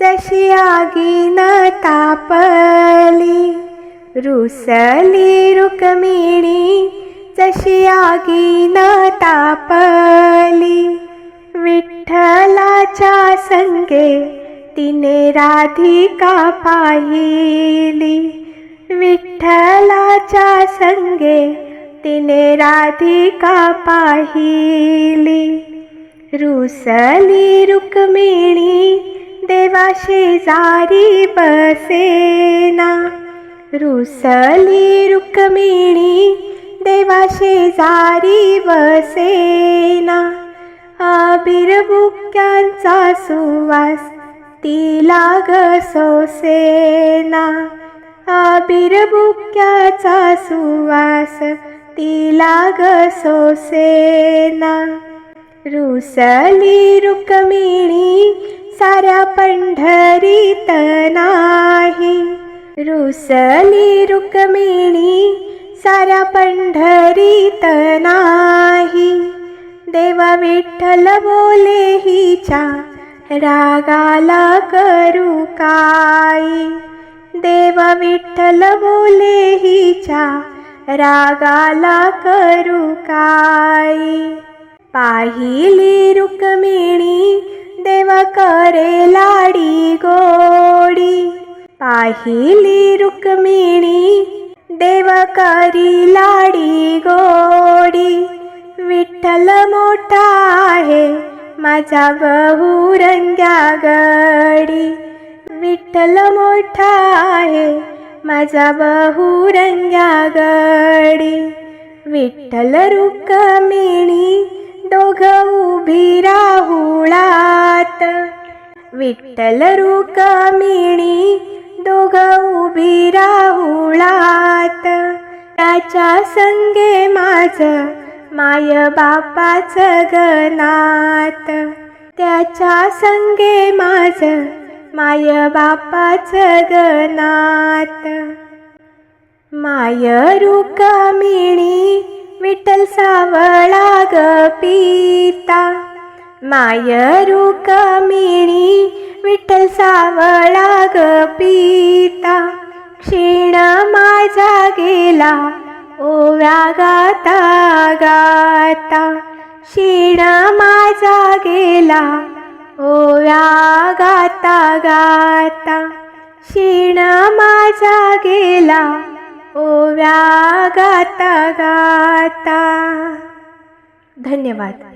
जशी आगीन तापली रुसली रुक्मिणी जशी आगीन तापली विठ्ठलाच्या संगे तिने राधिका पाहिली विठ्ठलाच्या संगे तिने राधिका पाहिली रुसली रुक्मिणी देवा शेजारी बसेना. रुसली रुक्मिणी देवा शेजारी बसेना. अबीर बुक्यांचा सुवास तिला ग सोसेना. अबीर बुक्याचा सुवास तिला ग सोसेना. रुसली रुक्मिणी साऱ्या पंढरीत नाही रुसली रुक्मिणी साऱ्या पंढरीत नाही देवा विठ्ठल बोले हिच्या रागाला करू काय देवा विठ्ठल बोले हिच्या रागाला करू काय पाहिली रुक्मिणी देव करे लाडी गोडी पाहिली रुक्मिणी देव करी लाडी गोडी विठ्ठल मोठा आहे माझा बहुरंग्या गडी विठ्ठल मोठा आहे माझा बहुरंग्या गडी विठ्ठल रुक्मिणी दोघ उभी राहुळात. विठ्ठल रुक्मिणी दोघ उभी राहुळात. त्याच्या संगे माझ माय बापाच गनात. त्याच्या संगे माझ माय बापाच गनात. माय रुक्मिणी विठ्ठल सावळा ग पिता. माय कमिणी विठ्ठल सावळा ग पिता. क्षीण माझा गेला ओव्या गाता गाता. क्षीण माझा गेला ओव्या गाता गाता. क्षीण माझा गेला गाता गाता. धन्यवाद.